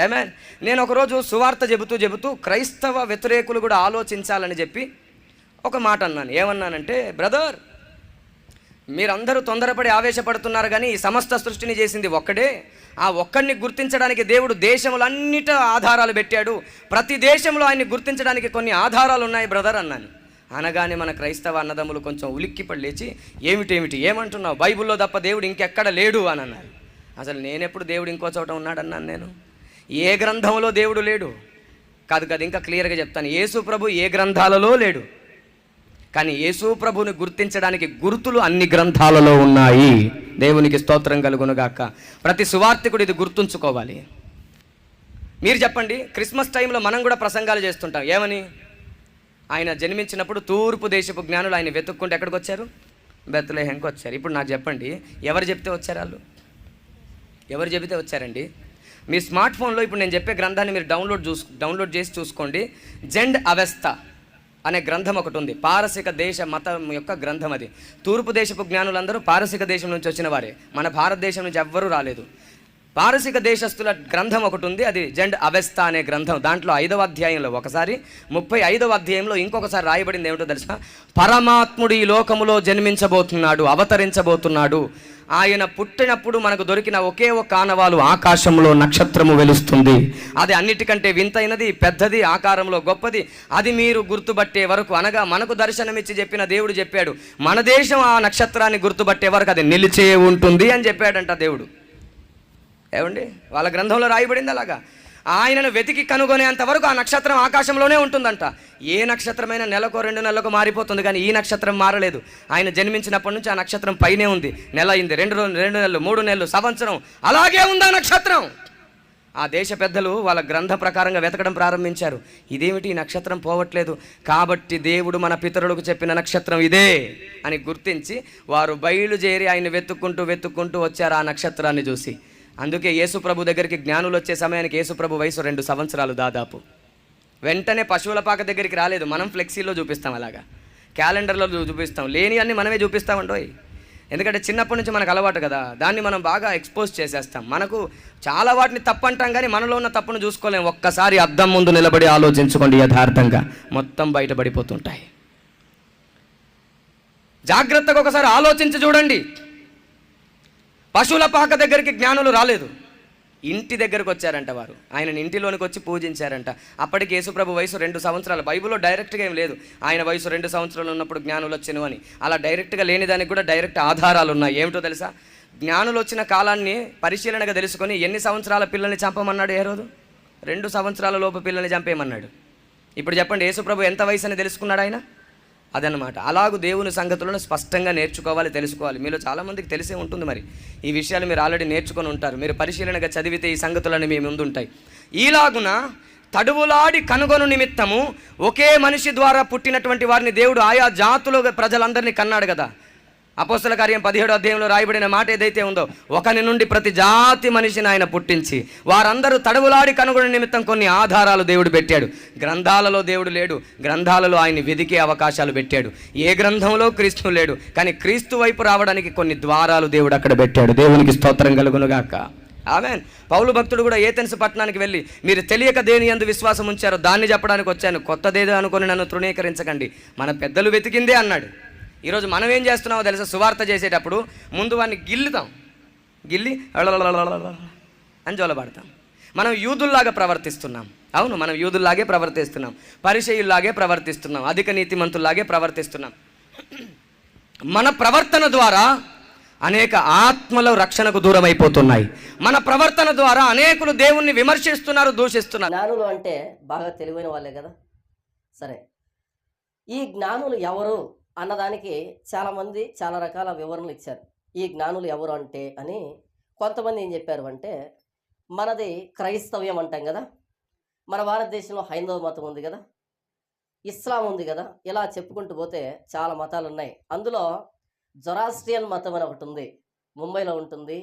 ఏమే నేను ఒకరోజు సువార్త చెబుతూ చెబుతూ క్రైస్తవ వ్యతిరేకులు కూడా ఆలోచించాలని చెప్పి ఒక మాట అన్నాను. ఏమన్నానంటే బ్రదర్ మీరందరూ తొందరపడి ఆవేశపడుతున్నారు కానీ ఈ సమస్త సృష్టిని చేసింది ఒక్కడే. ఆ ఒక్కడిని గుర్తించడానికి దేవుడు దేశములన్నిట ఆధారాలు పెట్టాడు. ప్రతి దేశంలో ఆయన్ని గుర్తించడానికి కొన్ని ఆధారాలు ఉన్నాయి బ్రదర్ అన్నాను. అనగానే మన క్రైస్తవ అన్నదమ్ములు కొంచెం ఉలిక్కిపడి లేచి ఏమిటేమిటి? ఏమంటున్నావు? బైబిల్లో తప్ప దేవుడు ఇంకెక్కడ లేడు? అని అన్నారు. అసలు నేనెప్పుడు దేవుడు ఇంకో చోట ఉన్నాడన్నాను నేను? ఏ గ్రంథంలో దేవుడు లేడు? కాదు కాదు ఇంకా క్లియర్గా చెప్తాను. యేసు ప్రభు ఏ గ్రంథాలలో లేడు? కానీ యేసు ప్రభుని గుర్తించడానికి గుర్తులు అన్ని గ్రంథాలలో ఉన్నాయి. దేవునికి స్తోత్రం కలుగునుగాక. ప్రతి సువార్థికుడు ఇది గుర్తుంచుకోవాలి. మీరు చెప్పండి క్రిస్మస్ టైంలో మనం కూడా ప్రసంగాలు చేస్తుంటాం. ఏమని? ఆయన జన్మించినప్పుడు తూర్పు దేశపు జ్ఞానులు ఆయన వెతుక్కుంటే ఎక్కడికి వచ్చారు? బెత్తలేహంకి వచ్చారు. ఇప్పుడు నాకు చెప్పండి ఎవరు చెప్తే వచ్చారు వాళ్ళు? ఎవరు చెబితే వచ్చారండి? మీ స్మార్ట్ ఫోన్లో ఇప్పుడు నేను చెప్పే గ్రంథాన్ని మీరు డౌన్లోడ్ చూసు డౌన్లోడ్ చేసి చూసుకోండి. జెండ్ అవస్థ అనే గ్రంథం ఒకటి ఉంది. పారసిక దేశ మతం యొక్క గ్రంథం అది. తూర్పు దేశపు జ్ఞానులందరూ పారసిక దేశం నుంచి వచ్చిన వారే. మన భారతదేశం నుంచి ఎవ్వరూ రాలేదు. పారసిక దేశస్తుల గ్రంథం ఒకటి ఉంది. అది జెండ్ అవస్థ అనే గ్రంథం. దాంట్లో ఐదవ అధ్యాయంలో ఒకసారి ముప్పై ఐదవ అధ్యాయంలో ఇంకొకసారి రాయబడింది ఏమిటో తెలుసా? పరమాత్ముడు ఈ లోకములో జన్మించబోతున్నాడు అవతరించబోతున్నాడు. ఆయన పుట్టినప్పుడు మనకు దొరికిన ఒకే ఒక ఆనవాలు ఆకాశంలో నక్షత్రము వెలుస్తుంది. అది అన్నిటికంటే వింతైనది పెద్దది ఆకారంలో గొప్పది. అది మీరు గుర్తుపట్టే వరకు అనగా మనకు దర్శనమిచ్చి చెప్పిన దేవుడు చెప్పాడు. మన దేశం ఆ నక్షత్రాన్ని గుర్తుపట్టే వరకు అది నిలిచే ఉంటుంది అని చెప్పాడంట దేవుడు. ఏమండి? వాళ్ళ గ్రంథంలో రాయబడింది అలాగా? ఆయనను వెతికి కనుగొనేంత వరకు ఆ నక్షత్రం ఆకాశంలోనే ఉంటుందంట. ఏ నక్షత్రమైనా నెలకు రెండు నెలలకు మారిపోతుంది కానీ ఈ నక్షత్రం మారలేదు. ఆయన జన్మించినప్పటి నుంచి ఆ నక్షత్రం పైనే ఉంది. నెల అయింది రెండు రెండు నెలలు మూడు నెలలు సంవత్సరం అలాగే ఉంది ఆ నక్షత్రం? ఆ దేశ పెద్దలు వాళ్ళ గ్రంథ ప్రకారంగా వెతకడం ప్రారంభించారు. ఇదేమిటి ఈ నక్షత్రం పోవట్లేదు? కాబట్టి దేవుడు మన పితరులకు చెప్పిన నక్షత్రం ఇదే అని గుర్తించి వారు బయలుదేరి ఆయన వెతుక్కుంటూ వెతుక్కుంటూ వచ్చారు ఆ నక్షత్రాన్ని చూసి. అందుకే యేసుప్రభు దగ్గరికి జ్ఞానులు వచ్చే సమయానికి యేసుప్రభు వయసు రెండు సంవత్సరాలు దాదాపు. వెంటనే పశువుల పాక దగ్గరికి రాలేదు. మనం ఫ్లెక్సీలో చూపిస్తాం అలాగా. క్యాలెండర్లో చూపిస్తాం. లేని అన్ని మనమే చూపిస్తామండోయ్ ఎందుకంటే చిన్నప్పటి నుంచి మనకు అలవాటు కదా. దాన్ని మనం బాగా ఎక్స్పోజ్ చేసేస్తాం. మనకు చాలా వాటిని తప్పు అంటాం కానీ మనలో ఉన్న తప్పును చూసుకోలేం. ఒక్కసారి అద్దం ముందు నిలబడి ఆలోచించుకోండి యథార్థంగా. మొత్తం బయటపడిపోతుంటాయి. జాగ్రత్తగా ఒకసారి ఆలోచించి చూడండి. పశువుల పాక దగ్గరికి జ్ఞానులు రాలేదు. ఇంటి దగ్గరకు వచ్చారంట వారు. ఆయన ఇంటిలోనికి వచ్చి పూజించారంట. అప్పటికి యేసుప్రభు వయసు రెండు సంవత్సరాలు. బైబిల్లో డైరెక్ట్గా ఏం లేదు. ఆయన వయసు రెండు సంవత్సరాలు ఉన్నప్పుడు జ్ఞానులు వచ్చాను అని. అలా డైరెక్ట్గా లేని దానికి కూడా డైరెక్ట్ ఆధారాలు ఉన్నాయి. ఏమిటో తెలుసా? జ్ఞానులు వచ్చిన కాలాన్ని పరిశీలనగా తెలుసుకొని ఎన్ని సంవత్సరాల పిల్లల్ని చంపమన్నాడు ఏ రోజు రెండు సంవత్సరాల లోపు పిల్లల్ని చంపేయమన్నాడు. ఇప్పుడు చెప్పండి యేసుప్రభు ఎంత వయసు అని తెలుసుకున్నాడు ఆయన? అదనమాట అలాగూ దేవుని సంగతులను స్పష్టంగా నేర్చుకోవాలి తెలుసుకోవాలి. మీలో చాలామందికి తెలిసే ఉంటుంది మరి. ఈ విషయాలు మీరు ఆల్రెడీ నేర్చుకొని ఉంటారు. మీరు పరిశీలనగా చదివితే ఈ సంగతులన్నీ మీ ముందు ఉంటాయి ఈలాగున తడువులాడి కనుగొను నిమిత్తము ఒకే మనిషి ద్వారా పుట్టినటువంటి వారిని దేవుడు ఆయా జాతుల ప్రజలందరినీ కన్నాడు కదా. అపోస్తల కార్యం పదిహేడు అధ్యాయంలో రాయబడిన మాట ఏదైతే ఉందో ఒకని నుండి ప్రతి జాతి మనిషిని ఆయన పుట్టించి వారందరూ తడవులాడి కనుగొన నిమిత్తం కొన్ని ఆధారాలు దేవుడు పెట్టాడు. గ్రంథాలలో దేవుడు లేడు గ్రంథాలలో ఆయన వెదికే అవకాశాలు పెట్టాడు. ఏ గ్రంథంలో క్రీస్తు లేడు కానీ క్రీస్తు వైపు రావడానికి కొన్ని ద్వారాలు దేవుడు అక్కడ పెట్టాడు. దేవునికి స్తోత్రం కలుగునుగాక. ఆమెన్. పౌలు భక్తుడు కూడా ఏథెన్స్ పట్టణానికి వెళ్ళి మీరు తెలియక దేని ఎందు విశ్వాసం ఉంచారో దాన్ని చెప్పడానికి వచ్చాను. కొత్తదేదో అనుకుని నన్ను తృణీకరించకండి. మన పెద్దలు వెతికిందే అన్నాడు. ఈరోజు మనం ఏం చేస్తున్నామో తెలుసా? సువార్త చేసేటప్పుడు ముందు వాడిని గిల్లుతాం. గిల్లి అని జోలబడతాం. మనం యూదుల్లాగా ప్రవర్తిస్తున్నాం. అవును మనం యూదుల్లాగే ప్రవర్తిస్తున్నాం. పరిచయుల్లాగే ప్రవర్తిస్తున్నాం. అధిక నీతిమంతుల్లాగే ప్రవర్తిస్తున్నాం. మన ప్రవర్తన ద్వారా అనేక ఆత్మలు రక్షణకు దూరం అయిపోతున్నాయి మన ప్రవర్తన ద్వారా అనేకులు దేవుణ్ణి విమర్శిస్తున్నారు దూషిస్తున్నారు. జ్ఞానులు అంటే బాగా తెలివైన వాళ్ళే కదా? సరే. ఈ జ్ఞానులు ఎవరు? అన్నదానికి చాలామంది చాలా రకాల వివరణలు ఇచ్చారు. ఈ జ్ఞానులు ఎవరు అంటే అని కొంతమంది ఏం చెప్పారు అంటే మనది క్రైస్తవ్యం అంటాం కదా. మన భారతదేశంలో హైందవ మతం ఉంది కదా. ఇస్లాం ఉంది కదా. ఇలా చెప్పుకుంటూ పోతే చాలా మతాలు ఉన్నాయి. అందులో జొరాస్ట్రియన్ మతం అని ఒకటి ఉంది. ముంబైలో ఉంటుంది.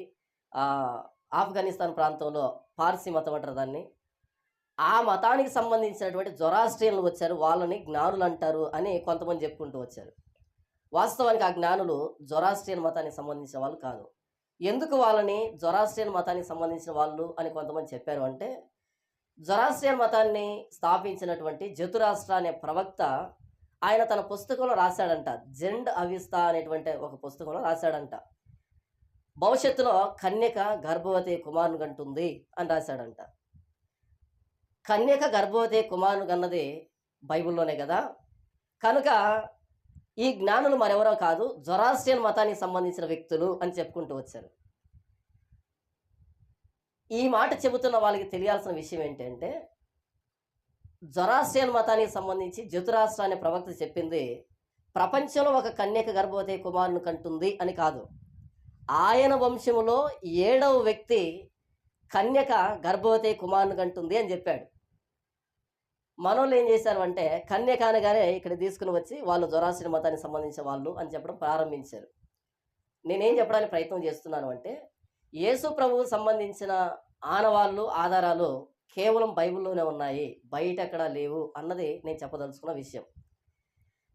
ఆఫ్ఘనిస్తాన్ ప్రాంతంలో పార్సీ మతం అంటారు దాన్ని. ఆ మతానికి సంబంధించినటువంటి జొరాస్ట్రియన్లు వచ్చారు. వాళ్ళని జ్ఞానులు అంటారు అని కొంతమంది చెప్పుకుంటూ వచ్చారు. వాస్తవానికి ఆ జ్ఞానులు జొరాస్ట్రియన్ మతానికి సంబంధించిన వాళ్ళు కాదు. ఎందుకు వాళ్ళని జొరాస్ట్రియన్ మతానికి సంబంధించిన వాళ్ళు అని కొంతమంది చెప్పారు అంటే జొరాస్ట్రియన్ మతాన్ని స్థాపించినటువంటి జతురాష్ట్ర అనే ప్రవక్త ఆయన తన పుస్తకంలో రాశాడంట. జెండ్ అవిస్తా అనేటువంటి ఒక పుస్తకంలో రాశాడంట. భవిష్యత్తులో కన్యక గర్భవతి కుమారుని గంటుంది అని రాశాడంట. కన్యక గర్భవతి కుమారుని గన్నది బైబిల్లోనే కదా? కనుక ఈ జ్ఞానులు మరెవరో కాదు జొరాస్ట్రియన్ మతానికి సంబంధించిన వ్యక్తులు అని చెప్పుకుంటూ వచ్చారు. ఈ మాట చెబుతున్న వాళ్ళకి తెలియాల్సిన విషయం ఏంటంటే జొరాస్ట్రియన్ మతానికి సంబంధించి జతురాష్ట్ర అనే ప్రవక్త చెప్పింది ప్రపంచంలో ఒక కన్యక గర్భవతి కుమారుని కంటుంది అని కాదు. ఆయన వంశములో ఏడవ వ్యక్తి కన్యక గర్భవతి కుమారుని కంటుంది అని చెప్పాడు. మనోళ్ళు ఏం చేశారు అంటే కన్య కానగానే ఇక్కడ తీసుకుని వచ్చి వాళ్ళు జొరాస్ట్రియన్ మతానికి సంబంధించిన వాళ్ళు అని చెప్పడం ప్రారంభించారు. నేనేం చెప్పడానికి ప్రయత్నం చేస్తున్నాను అంటే యేసు ప్రభువు సంబంధించిన ఆనవాళ్ళు ఆధారాలు కేవలం బైబిల్లోనే ఉన్నాయి. బయట ఎక్కడ లేవు అన్నది నేను చెప్పదలుచుకున్న విషయం.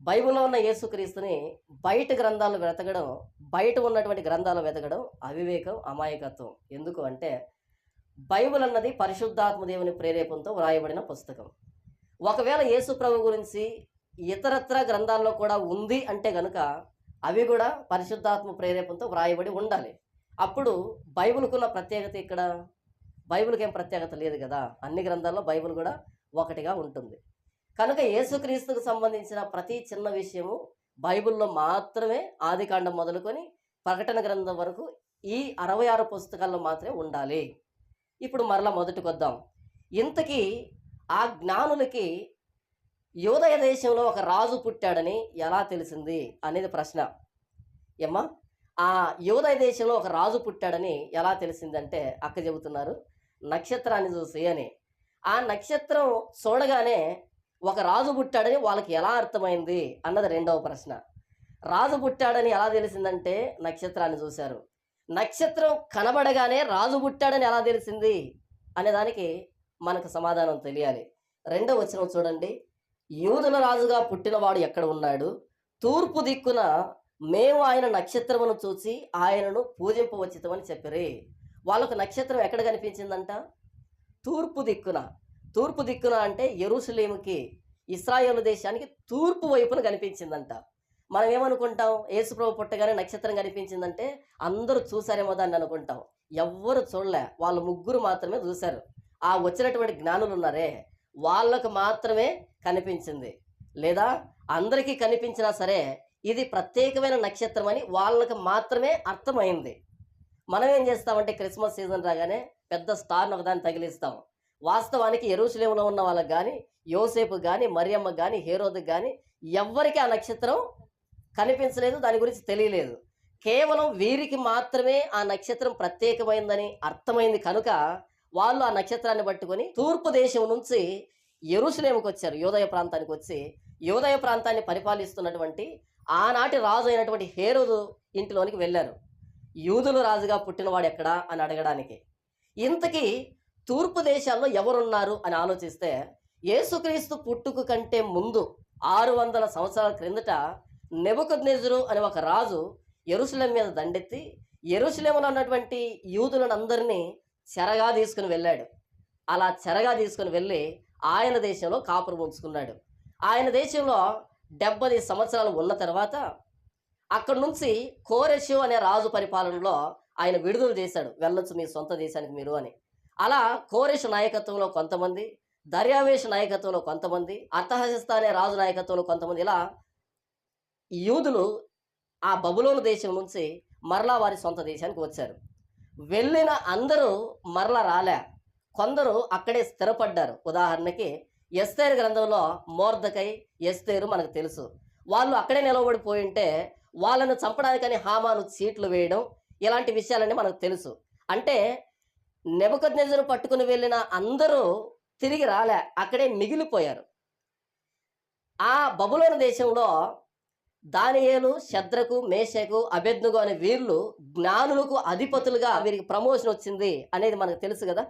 బైబిల్లో ఉన్న యేసుక్రీస్తుని బయట గ్రంథాలు వెతకడం బయట ఉన్నటువంటి గ్రంథాలు వెతకడం అవివేకం అమాయకత్వం. ఎందుకు అంటే బైబిల్ అన్నది పరిశుద్ధాత్మ దేవుని వ్రాయబడిన పుస్తకం. ఒకవేళ యేసుప్రభు గురించి ఇతరత్ర గ్రంథాల్లో కూడా ఉంది అంటే గనుక అవి కూడా పరిశుద్ధాత్మ ప్రేరేపణతో వ్రాయబడి ఉండాలి. అప్పుడు బైబిల్కున్న ప్రత్యేకత ఇక్కడ? బైబిల్కి ఏం ప్రత్యేకత లేదు కదా? అన్ని గ్రంథాల్లో బైబిల్ కూడా ఒకటిగా ఉంటుంది. కనుక యేసుక్రీస్తుకు సంబంధించిన ప్రతి చిన్న విషయము బైబిల్లో మాత్రమే ఆదికాండం మొదలుకొని ప్రకటన గ్రంథం వరకు ఈ అరవై ఆరు పుస్తకాల్లో మాత్రమే ఉండాలి. ఇప్పుడు మరలా మొదటికి వద్దాం ఇంతకీ ఆ జ్ఞానులకి యోదయ దేశంలో ఒక రాజు పుట్టాడని ఎలా తెలిసింది అనేది ప్రశ్న. ఏమ్మా? ఆ యోదయ దేశంలో ఒక రాజు పుట్టాడని ఎలా తెలిసిందంటే అక్క చెబుతున్నారు నక్షత్రాన్ని చూసి అని. ఆ నక్షత్రం చూడగానే ఒక రాజు పుట్టాడని వాళ్ళకి ఎలా అర్థమైంది అన్నది రెండవ ప్రశ్న. రాజు పుట్టాడని ఎలా తెలిసిందంటే నక్షత్రాన్ని చూశారు. నక్షత్రం కనబడగానే రాజు పుట్టాడని ఎలా తెలిసింది అనేదానికి మనకు సమాధానం తెలియాలి. రెండవ వచనం చూడండి. యూదుల రాజుగా పుట్టినవాడు ఎక్కడ ఉన్నాడు? తూర్పు దిక్కున మేము ఆయన నక్షత్రమును చూసి ఆయనను పూజింపవచ్చితమని చెప్పిరి. వాళ్ళకు నక్షత్రం ఎక్కడ కనిపించిందంట? తూర్పు దిక్కున. తూర్పు దిక్కున అంటే ఎరుసలేముకి ఇస్రాయేల్ దేశానికి తూర్పు వైపున కనిపించిందంట. మనం ఏమనుకుంటాం? యేసుప్రభు పుట్టగానే నక్షత్రం కనిపించిందంటే అందరూ చూసారేమో దాన్ని అనుకుంటాం. ఎవ్వరు చూడలే. వాళ్ళు ముగ్గురు మాత్రమే చూశారు. ఆ వచ్చినటువంటి జ్ఞానులు ఉన్నారే వాళ్ళకు మాత్రమే కనిపించింది. లేదా అందరికీ కనిపించినా సరే ఇది ప్రత్యేకమైన నక్షత్రం అని వాళ్ళకి మాత్రమే అర్థమైంది. మనం ఏం చేస్తామంటే క్రిస్మస్ సీజన్ రాగానే పెద్ద స్టార్ను ఒకదాన్ని తగిలిస్తాం. వాస్తవానికి ఎరుసలేములో ఉన్న వాళ్ళకి కానీ యోసేపు కానీ మరియమ్మ కానీ హేరోద్కి కానీ ఎవ్వరికి ఆ నక్షత్రం కనిపించలేదు దాని గురించి తెలియలేదు. కేవలం వీరికి మాత్రమే ఆ నక్షత్రం ప్రత్యేకమైందని అర్థమైంది కనుక వాళ్ళు ఆ నక్షత్రాన్ని పట్టుకొని తూర్పు దేశం నుంచి ఎరుసలేముకి వచ్చారు యోదయ ప్రాంతానికి వచ్చి. యోదయ ప్రాంతాన్ని పరిపాలిస్తున్నటువంటి ఆనాటి రాజు అయినటువంటి హేరోదు ఇంటిలోనికి వెళ్ళారు. యూదులు రాజుగా పుట్టినవాడు ఎక్కడా అని అడగడానికి. ఇంతకీ తూర్పు దేశాల్లో ఎవరున్నారు అని ఆలోచిస్తే యేసుక్రీస్తు పుట్టుకు కంటే ముందు ఆరు వందల సంవత్సరాల క్రిందట నెబుకద్నెజురు అనే ఒక రాజు ఎరుసలేం మీద దండెత్తి ఎరుసలేములో ఉన్నటువంటి యూదులను అందరినీ చెరగా తీసుకుని వెళ్ళాడు. అలా చెరగా తీసుకుని వెళ్ళి ఆయన దేశంలో కాపురం ఉంచుకున్నాడు. ఆయన దేశంలో డెబ్బది సంవత్సరాలు ఉన్న తర్వాత అక్కడి నుంచి కోరెషు అనే రాజు పరిపాలనలో ఆయన విడుదల చేశాడు. వెళ్ళొచ్చు మీ సొంత దేశానికి మీరు అని. అలా కోరెషు నాయకత్వంలో కొంతమంది దర్యావేష్ నాయకత్వంలో కొంతమంది అర్థహసిస్తా అనే రాజు నాయకత్వంలో కొంతమంది ఇలా యూదులు ఆ బబులోను దేశం నుంచి మరలా వారి సొంత దేశానికి వచ్చారు. వెళ్ళిన అందరూ మరల రాలే. కొందరు అక్కడే స్థిరపడ్డారు. ఉదాహరణకి ఎస్తేరు గ్రంథంలో మోర్దకై ఎస్తేరు మనకు తెలుసు. వాళ్ళు అక్కడే నిలబడిపోయి ఉంటే వాళ్ళను చంపడానికని హామాను చీట్లు వేయడం ఇలాంటి విషయాలన్నీ మనకు తెలుసు. అంటే నెబద్ పట్టుకుని వెళ్ళిన అందరూ తిరిగి రాలే. అక్కడే మిగిలిపోయారు. ఆ బబులోని దేశంలో దానియేలు శద్రకు మేషకు అభెజ్ఞకు అనే వీళ్ళు జ్ఞానులకు అధిపతులుగా వీరికి ప్రమోషన్ వచ్చింది అనేది మనకు తెలుసు కదా.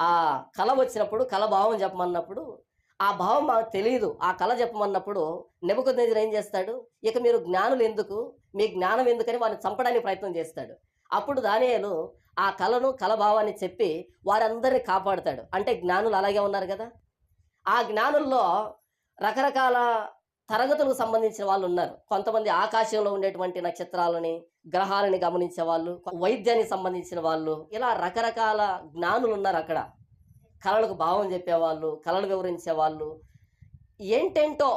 ఆ కళ వచ్చినప్పుడు కళ భావం చెప్పమన్నప్పుడు ఆ భావం మాకు తెలియదు ఆ కళ చెప్పమన్నప్పుడు నెబుకద్నేజర్ ఏం చేస్తాడు? ఇక మీరు జ్ఞానులు ఎందుకు? మీ జ్ఞానం ఎందుకని వారిని చంపడానికి ప్రయత్నం చేస్తాడు. అప్పుడు దానియేలు ఆ కళను కలభావాన్ని చెప్పి వారందరిని కాపాడుతాడు. అంటే జ్ఞానులు అలాగే ఉన్నారు కదా. ఆ జ్ఞానుల్లో రకరకాల తరగతులకు సంబంధించిన వాళ్ళు ఉన్నారు. కొంతమంది ఆకాశంలో ఉండేటువంటి నక్షత్రాలని గ్రహాలని గమనించే వాళ్ళు వైద్యానికి సంబంధించిన వాళ్ళు ఇలా రకరకాల జ్ఞానులు ఉన్నారు అక్కడ. కళలకు భావం చెప్పేవాళ్ళు కళలు వివరించే వాళ్ళు. ఏంటేంటో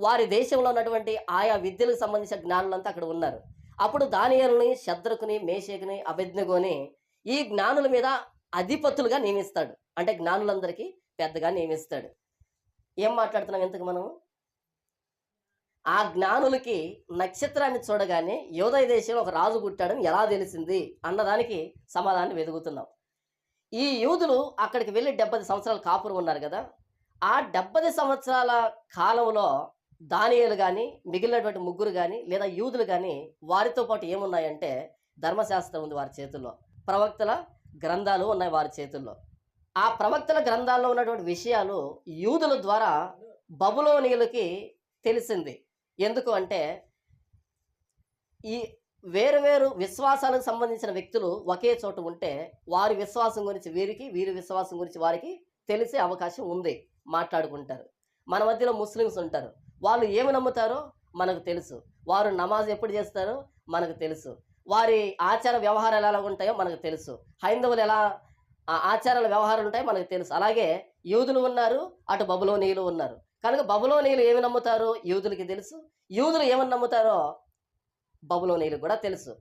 వారి దేశంలో ఉన్నటువంటి ఆయా విద్యలకు సంబంధించిన జ్ఞానులంతా అక్కడ ఉన్నారు. అప్పుడు దానియల్ని శద్రకుని మేషకుని అభిజ్ఞగోని ఈ జ్ఞానుల మీద అధిపతులుగా నియమిస్తాడు. అంటే జ్ఞానులందరికీ పెద్దగా నియమిస్తాడు. ఏం మాట్లాడుతున్నాం ఇంతకు మనం ఆ జ్ఞానులకి నక్షత్రాన్ని చూడగానే యోదయ దేశంలో ఒక రాజు పుట్టాడని ఎలా తెలిసింది అన్నదానికి సమాధానం వెతుకుతున్నాం. ఈ యూదులు అక్కడికి వెళ్ళి డెబ్బై సంవత్సరాలు కాపురం ఉన్నారు కదా ఆ డెబ్బై సంవత్సరాల కాలంలో దానియలు కానీ మిగిలినటువంటి ముగ్గురు కానీ లేదా యూదులు కానీ వారితో పాటు ఏమున్నాయంటే ధర్మశాస్త్రం ఉంది వారి చేతుల్లో ప్రవక్తల గ్రంథాలు ఉన్నాయి వారి చేతుల్లో. ఆ ప్రవక్తల గ్రంథాల్లో ఉన్నటువంటి విషయాలు యూదుల ద్వారా బబులోనియులకి తెలిసింది. ఎందుకు అంటే ఈ వేరు వేరు విశ్వాసాలకు సంబంధించిన వ్యక్తులు ఒకే చోట ఉంటే వారి విశ్వాసం గురించి వీరికి వీరి విశ్వాసం గురించి వారికి తెలిసే అవకాశం ఉంది మాట్లాడుకుంటారు. మన మధ్యలో ముస్లిమ్స్ ఉంటారు. వాళ్ళు ఏమి నమ్ముతారో మనకు తెలుసు. వారు నమాజ్ ఎప్పుడు చేస్తారో మనకు తెలుసు. వారి ఆచార వ్యవహారాలు ఎలా ఉంటాయో మనకు తెలుసు. హైందవులు ఎలా ఆచారాల వ్యవహారాలు ఉంటాయో మనకు తెలుసు. అలాగే యూదులు ఉన్నారు అటు బబులోనీయులు ఉన్నారు. కనుక బబులోనీయులు ఏమి నమ్ముతారో? యూదులకి తెలుసు. యూదులు ఏమని నమ్ముతారో? బబులోనీయులు కూడా తెలుసు.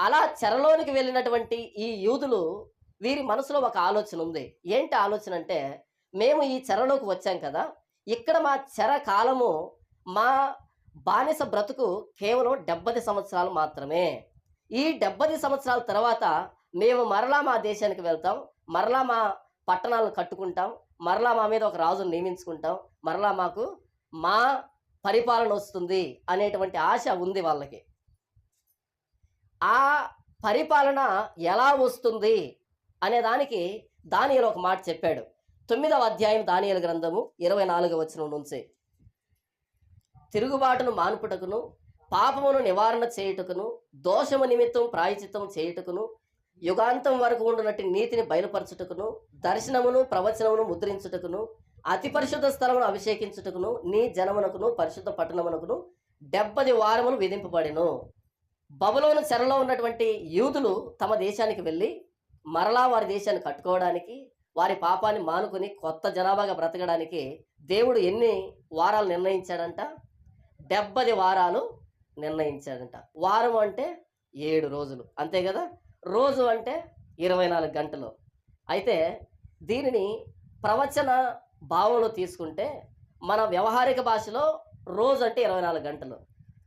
అలా చెరలోనికి వెళ్ళినటువంటి ఈ యూదులు వీరి మనసులో ఒక ఆలోచన ఉంది. ఏంటి ఆలోచన అంటే మేము ఈ చెరలోకి వచ్చాం కదా. ఇక్కడ మా చెర కాలము మా బానిస బ్రతుకు కేవలం డెబ్బది సంవత్సరాలు మాత్రమే. ఈ డెబ్బది సంవత్సరాల తర్వాత మేము మరలా మా దేశానికి వెళ్తాం. మరలా మా పట్టణాలను కట్టుకుంటాం. మరలా మా మీద ఒక రాజును నియమించుకుంటాం. మరలా మాకు మా పరిపాలన వస్తుంది అనేటువంటి ఆశ ఉంది వాళ్ళకి. ఆ పరిపాలన ఎలా వస్తుంది అనే దానికి దానియలు ఒక మాట చెప్పాడు. తొమ్మిదవ అధ్యాయం దానియల గ్రంథము ఇరవై నాలుగవ వచనం నుంచి. తిరుగుబాటును మానుపుటకును పాపమును నివారణ చేయుటకును దోషము నిమిత్తం ప్రాయచిత్తం చేయుటకును యుగాంతం వరకు ఉండునట్టి నీతిని బయలుపరచుటకును దర్శనమును ప్రవచనమును ముద్రించుటకును అతి పరిశుద్ధ స్థలమును అభిషేకించుటకును నీ జనమునకును పరిశుద్ధ పట్టణమునకును డెబ్బది వారములు విధింపబడెను. బబులోను చెరలో ఉన్నటువంటి యూదులు తమ దేశానికి వెళ్ళి మరలా వారి దేశాన్ని కట్టుకోవడానికి వారి పాపాన్ని మానుకుని కొత్త జనాభాగా బ్రతకడానికి దేవుడు ఎన్ని వారాలు నిర్ణయించాడంట? డెబ్బది వారాలు నిర్ణయించాడంట. వారం అంటే ఏడు రోజులు. అంతే కదా? రోజు అంటే ఇరవై నాలుగు గంటలు. అయితే దీనిని ప్రవచన భావంలో తీసుకుంటే మన వ్యవహారిక భాషలో రోజు అంటే ఇరవై నాలుగు గంటలు.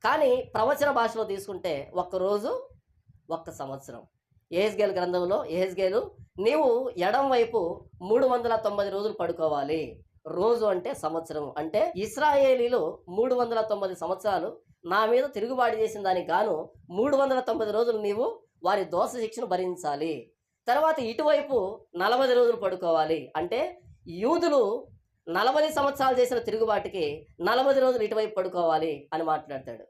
కానీ ప్రవచన భాషలో తీసుకుంటే ఒక్క రోజు ఒక్క సంవత్సరం. ఏహెస్గేల్ గ్రంథంలో ఏహెస్గేలు నీవు ఎడం వైపు మూడు వందల తొంభై రోజులు పడుకోవాలి. రోజు అంటే సంవత్సరం. అంటే ఇస్రాయేలీలు మూడు వందల తొమ్మిది సంవత్సరాలు నా మీద తిరుగుబాటు చేసిన దానికి గాను మూడు వందల తొమ్మిది రోజులు నీవు వారి దోష శిక్షను భరించాలి. తర్వాత ఇటువైపు నలభై రోజులు పడుకోవాలి. అంటే యూదులు నలభై సంవత్సరాలు చేసిన తిరుగుబాటుకి నలభై రోజులు ఇటువైపు పడుకోవాలి అని మాట్లాడతాడు.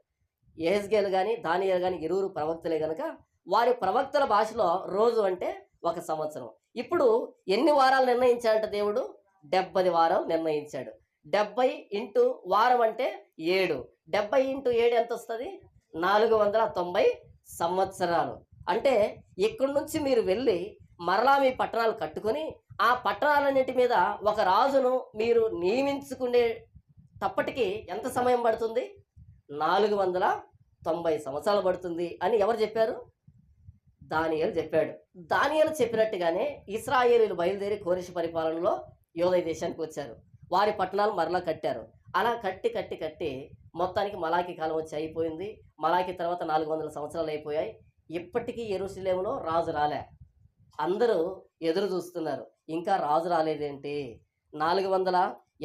ఏహెస్గేలు కానీ దానియలు కానీ ఇరువురు ప్రవక్తలే కనుక వారి ప్రవక్తల భాషలో రోజు అంటే ఒక సంవత్సరం. ఇప్పుడు ఎన్ని వారాలు నిర్ణయించాడంట దేవుడు? డెబ్బది వారాలు నిర్ణయించాడు. డెబ్బై ఇంటూ వారం అంటే ఏడు. డెబ్బై ఇంటూ ఏడు ఎంత వస్తుంది? నాలుగు వందల తొంభై సంవత్సరాలు. అంటే ఇక్కడి నుంచి మీరు వెళ్ళి మరలా మీ పట్టణాలు కట్టుకొని ఆ పట్టణాలన్నిటి మీద ఒక రాజును మీరు నియమించుకునే తప్పటికి ఎంత సమయం పడుతుంది? నాలుగు వందల తొంభై సంవత్సరాలు పడుతుంది అని ఎవరు చెప్పారు? దానియలు చెప్పాడు. దానియలు చెప్పినట్టుగానే ఇస్రాయేలీలు బయలుదేరి కోరిష పరిపాలనలో యోదయ దేశానికి వచ్చారు. వారి పట్టణాలు మరలా కట్టారు. అలా కట్టి కట్టి కట్టి మొత్తానికి మలాకి కాలం వచ్చి అయిపోయింది. మలాకి తర్వాత నాలుగు వందల సంవత్సరాలు అయిపోయాయి. ఇప్పటికీ ఎరుసలేములో రాజు రాలే. అందరూ ఎదురు చూస్తున్నారు. ఇంకా రాజు రాలేదేంటి? నాలుగు వందల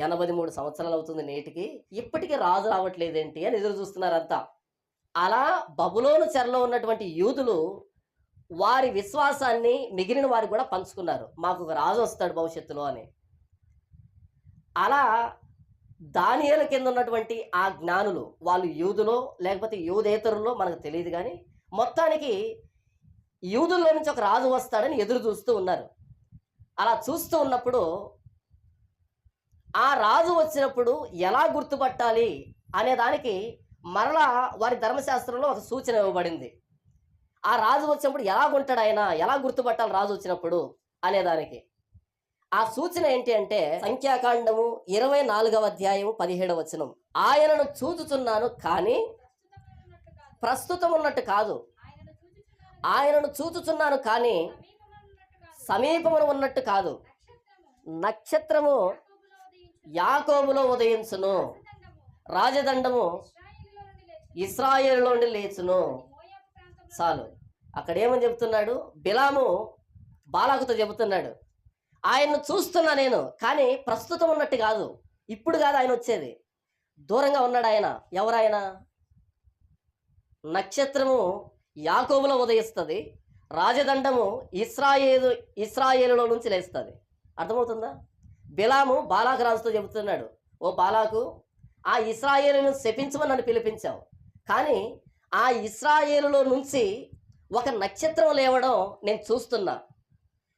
ఎనభై మూడు సంవత్సరాలు అవుతుంది నేటికి. ఇప్పటికీ రాజు రావట్లేదేంటి అని ఎదురు చూస్తున్నారు అంతా అలా బబులోను చెరలో ఉన్నటువంటి యూదులు వారి విశ్వాసాన్ని మిగిలిన వారు కూడా పంచుకున్నారు. మాకు ఒక రాజు వస్తాడు భవిష్యత్తులో అని. అలా దానియల కింద ఉన్నటువంటి ఆ జ్ఞానులు వాళ్ళు యూదులో లేకపోతే యూదేతరులో మనకు తెలియదు కానీ మొత్తానికి యూదుల్లో నుంచి ఒక రాజు వస్తాడని ఎదురు చూస్తూ ఉన్నారు. అలా చూస్తూ ఉన్నప్పుడు ఆ రాజు వచ్చినప్పుడు ఎలా గుర్తుపట్టాలి అనే దానికి మరలా వారి ధర్మశాస్త్రంలో ఒక సూచన ఇవ్వబడింది. ఆ రాజు వచ్చినప్పుడు ఎలా ఉంటాడు ఆయన? ఎలా గుర్తుపట్టాలి రాజు వచ్చినప్పుడు అనే దానికి? ఆ సూచన ఏంటి అంటే సంఖ్యాకాండము ఇరవై నాలుగవ అధ్యాయము పదిహేడవ వచనం. ఆయనను చూచుచున్నాను కానీ ప్రస్తుతం ఉన్నట్టు కాదు. ఆయనను చూచుచున్నాను కానీ సమీపమును ఉన్నట్టు కాదు. నక్షత్రము యాకోబులో ఉదయించును. రాజదండము ఇస్రాయేలులో నుండి లేచును. చాలు. అక్కడేమని చెబుతున్నాడు? బిలాము బాలాకుతో చెబుతున్నాడు. ఆయన్ను చూస్తున్నా నేను కానీ ప్రస్తుతం ఉన్నట్టు కాదు. ఇప్పుడు కాదు ఆయన వచ్చేది. దూరంగా ఉన్నాడు ఆయన. ఎవరాయన? నక్షత్రము యాకోబులో ఉదయిస్తుంది. రాజదండము ఇస్రాయేలు ఇస్రాయేలులో నుంచి లేస్తుంది. అర్థమవుతుందా? బిలాము బాలాకు రాజుతో చెబుతున్నాడు ఓ బాలాకు ఆ ఇస్రాయేలును శపించమని నన్ను పిలిపించావు. కానీ ఆ ఇస్రాయేలులో నుంచి ఒక నక్షత్రం లేవడం నేను చూస్తున్నా.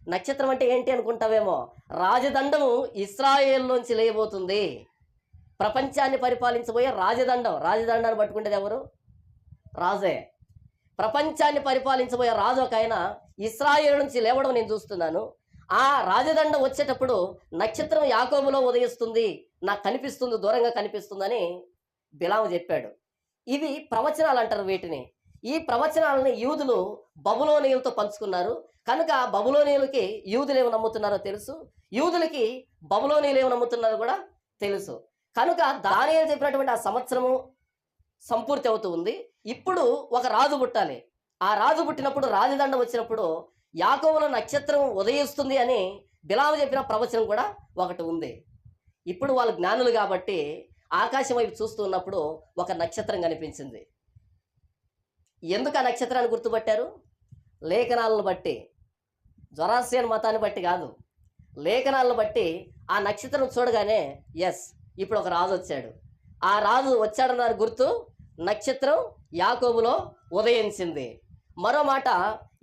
నక్షత్రం అంటే ఏంటి అనుకుంటావేమో? రాజదండము ఇస్రాయేల్లోంచి లేయబోతుంది. ప్రపంచాన్ని పరిపాలించబోయే రాజదండం. రాజదండాన్ని పట్టుకుంటేది ఎవరు? రాజే. ప్రపంచాన్ని పరిపాలించబోయే రాజు ఒక ఆయన ఇస్రాయేల్ నుంచి లేవడం నేను చూస్తున్నాను. ఆ రాజదండం వచ్చేటప్పుడు నక్షత్రం యాకోబులో ఉదయిస్తుంది నాకు కనిపిస్తుంది దూరంగా కనిపిస్తుందని బిలాము చెప్పాడు. ఇవి ప్రవచనాలు అంటారు వీటిని. ఈ ప్రవచనాలని యూదులు బబులోనియులతో పంచుకున్నారు. కనుక బబులోనియులకి యూదులు ఏమి నమ్ముతున్నారో తెలుసు. యూదులకి బబులోనియులు ఏమి నమ్ముతున్నారో కూడా తెలుసు. కనుక దానియేలు చెప్పినటువంటి ఆ సంవత్సరము సంపూర్తి అవుతూ ఉంది. ఇప్పుడు ఒక రాజు పుట్టాలి. ఆ రాజు పుట్టినప్పుడు రాజదండ వచ్చినప్పుడు యాకోబులో నక్షత్రం ఉదయిస్తుంది అని బిలాము చెప్పిన ప్రవచనం కూడా ఒకటి ఉంది. ఇప్పుడు వాళ్ళు జ్ఞానులు కాబట్టి ఆకాశం వైపు చూస్తూ ఉన్నప్పుడు ఒక నక్షత్రం కనిపించింది. ఎందుకు ఆ నక్షత్రాన్ని గుర్తుపట్టారు? లేఖనాలను బట్టి. జొరాస్ట్రియన్ మతాన్ని బట్టి కాదు. లేఖనాలను బట్టి ఆ నక్షత్రం చూడగానే ఎస్ ఇప్పుడు ఒక రాజు వచ్చాడు. ఆ రాజు వచ్చాడన్నారు గుర్తు నక్షత్రం యాకోబులో ఉదయించింది. మరో మాట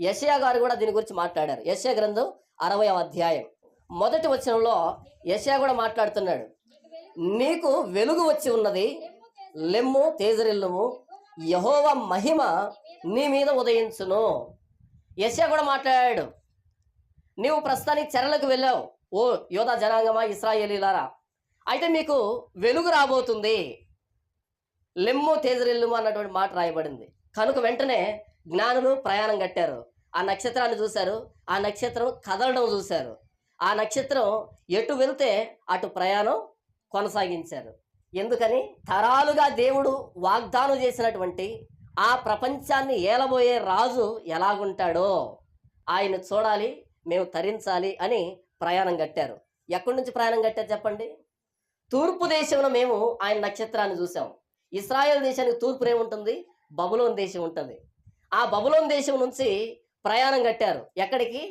యషయా గారు కూడా దీని గురించి మాట్లాడారు. యశయా గ్రంథం అరవై అధ్యాయం. మొదటి వచనంలో యశయా కూడా మాట్లాడుతున్నాడు. నీకు వెలుగు వచ్చి ఉన్నది. లెమ్ము తేజరిల్లుము. యహోవ మహిమ నీ మీద ఉదయించును. యశయా కూడా మాట్లాడాడు. నీవు ప్రస్తుతానికి చెరలకు వెళ్ళావు. ఓ యోధా జనాంగమా ఇస్రాయేలీలారా? అయితే మీకు వెలుగు రాబోతుంది. లెమ్ము తేజరిల్లుము అన్నటువంటి మాట రాయబడింది. కనుక వెంటనే జ్ఞానులు ప్రయాణం కట్టారు. ఆ నక్షత్రాన్ని చూశారు. ఆ నక్షత్రం కదలడం చూశారు. ఆ నక్షత్రం ఎటు వెళ్తే అటు ప్రయాణం కొనసాగించారు. ఎందుకని? తరాలుగా దేవుడు వాగ్దానం చేసినటువంటి ఆ ప్రపంచాన్ని ఏలబోయే రాజు ఎలాగుంటాడో ఆయన చూడాలి మేము తరించాలి అని ప్రయాణం కట్టారు. ఎక్కడి నుంచి ప్రయాణం కట్టారు చెప్పండి? తూర్పు దేశంలో మేము ఆయన నక్షత్రాన్ని చూసాం ఇస్రాయల్ దేశానికి తూర్పు ఉంటుంది బబులోన్ దేశం ఉంటుంది. ఆ బబులోన్ దేశం నుంచి ప్రయాణం కట్టారు. ఎక్కడికి?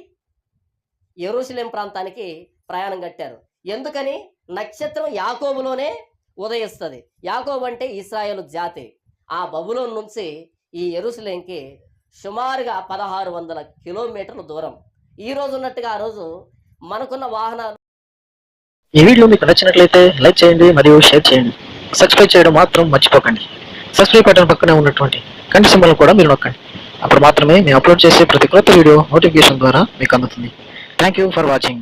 ఎరుసలేం ప్రాంతానికి ప్రయాణం కట్టారు. ఎందుకని? నక్షత్రం యాకోబులోనే ఉదయిస్తుంది. యాకోబు అంటే ఇస్రాయేల్ జాతి. ఆ బబులోన్ నుంచి ఈ ఎరుసలేంకి సుమారుగా పదహారు వందల కిలోమీటర్ల దూరం. ఈ రోజు ఉన్నట్టుగా ఆ రోజు మనకున్న వాహనాలు ఈ వీడియో మీకు నచ్చినట్లయితే లైక్ చేయండి మరియు షేర్ చేయండి. సబ్స్క్రైబ్ చేయడం మాత్రం మర్చిపోకండి. సబ్స్క్రైబ్ బటన్ పక్కనే ఉన్నటువంటి కంటి సింబల్ కూడా మీరు నొక్కండి. అప్పుడు మాత్రమే మేము అప్లోడ్ చేసే ప్రతి కొత్త వీడియో నోటిఫికేషన్ ద్వారా మీకు అందుతుంది. Thank you for watching